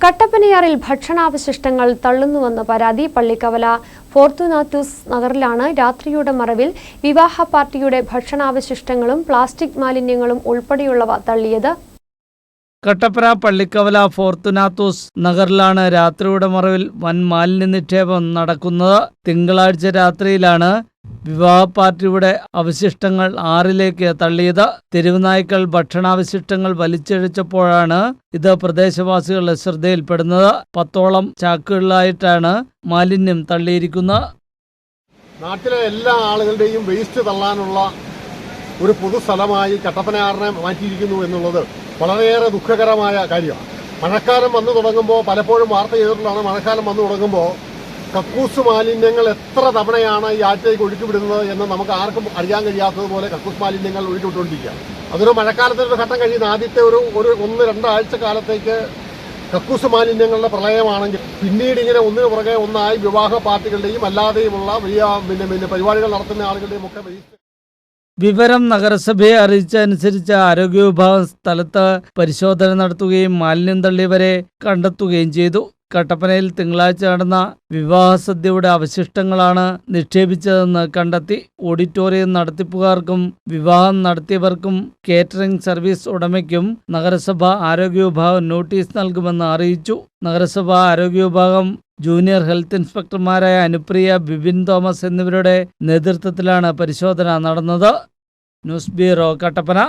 കട്ടപ്പനയാറിൽ ഭക്ഷണാവശിഷ്ടങ്ങൾ തള്ളുന്നുവെന്ന പരാതി പള്ളിക്കവല ഫോർത്തുനാത്തൂസ് നഗറിലാണ്. രാത്രിയുടെ മറവിൽ വിവാഹ പാർട്ടിയുടെ ഭക്ഷണാവശിഷ്ടങ്ങളും പ്ലാസ്റ്റിക് മാലിന്യങ്ങളും ഉൾപ്പെടെയുള്ളവ തള്ളിയത്. കട്ടപ്പന പള്ളിക്കവല ഫോർത്തുനാത്തൂസ് നഗറിലാണ് രാത്രിയുടെ മറവിൽ വൻ മാലിന്യ നിക്ഷേപം നടക്കുന്നത്. തിങ്കളാഴ്ച രാത്രിയിലാണ് വിവാഹ പാർട്ടിയുടെ അവശിഷ്ടങ്ങൾ ആറിലേക്ക് തള്ളിയത്. തെരുവുനായ്ക്കൾ ഭക്ഷണാവശിഷ്ടങ്ങൾ വലിച്ചിഴച്ചപ്പോഴാണ് ഇത് പ്രദേശവാസികളുടെ ശ്രദ്ധയിൽപ്പെടുന്നത്. പത്തോളം ചാക്കുകളിലായിട്ടാണ് മാലിന്യം തള്ളിയിരിക്കുന്നത്. നാട്ടിലെ എല്ലാ ആളുകളുടെയും വേസ്റ്റ് തള്ളാനുള്ള ഒരു പൊതുസ്ഥലമായി കട്ടപ്പനയാറിനെ മാറ്റിയിരിക്കുന്നു എന്നുള്ളത് വളരെയേറെ ദുഃഖകരമായ കാര്യമാണ്. മഴക്കാലം വന്നു തുടങ്ങുമ്പോൾ പലപ്പോഴും വാർത്ത ചെയ്തിട്ടുള്ളതാണ് മഴക്കാലം വന്നു തുടങ്ങുമ്പോൾ കക്കൂസ് മാലിന്യങ്ങൾ എത്ര തവണയാണ് ഈ ആറ്റിലേക്ക് ഒഴുക്കിവിടുന്നത് എന്ന് നമുക്ക് ആർക്കും അറിയാൻ കഴിയാത്തതുപോലെ കക്കൂസ് മാലിന്യങ്ങൾ ഒഴുക്കിവിട്ടുകൊണ്ടിരിക്കുക അതൊരു മഴക്കാലത്തെ ഒരു ഘട്ടം കഴിയുന്ന ആദ്യത്തെ ഒരു ഒരു ഒന്ന് രണ്ടാഴ്ച കാലത്തേക്ക് കക്കൂസ് മാലിന്യങ്ങളുടെ പ്രളയമാണെങ്കിൽ പിന്നീട് ഇങ്ങനെ ഒന്നിനു പുറകെ ഒന്നായി വിവാഹ പാർട്ടികളുടെയും അല്ലാതെയുമുള്ള വലിയ പിന്നെ പിന്നെ പരിപാടികൾ നടത്തുന്ന ആളുകളുടെയും ഒക്കെ വിവരം നഗരസഭയെ അറിയിച്ചതനുസരിച്ച് ആരോഗ്യ വിഭാഗം സ്ഥലത്ത് പരിശോധന നടത്തുകയും മാലിന്യം തള്ളിയവരെ കണ്ടെത്തുകയും ചെയ്തു. കട്ടപ്പനയിൽ തിങ്കളാഴ്ച നടന്ന വിവാഹ സദ്യയുടെ അവശിഷ്ടങ്ങളാണ് നിക്ഷേപിച്ചതെന്ന് കണ്ടെത്തി ഓഡിറ്റോറിയം നടത്തിപ്പുകാർക്കും വിവാഹം നടത്തിയവർക്കും കേറ്ററിംഗ് സർവീസ് ഉടമയ്ക്കും നഗരസഭ ആരോഗ്യ വിഭാഗം നോട്ടീസ് നൽകുമെന്ന് അറിയിച്ചു. നഗരസഭ ആരോഗ്യ വിഭാഗം ജൂനിയർ ഹെൽത്ത് ഇൻസ്പെക്ടർമാരായ അനുപ്രിയ ബിബിൻ തോമസ് എന്നിവരുടെ നേതൃത്വത്തിലാണ് പരിശോധന നടന്നത്. News bureau Kattappana.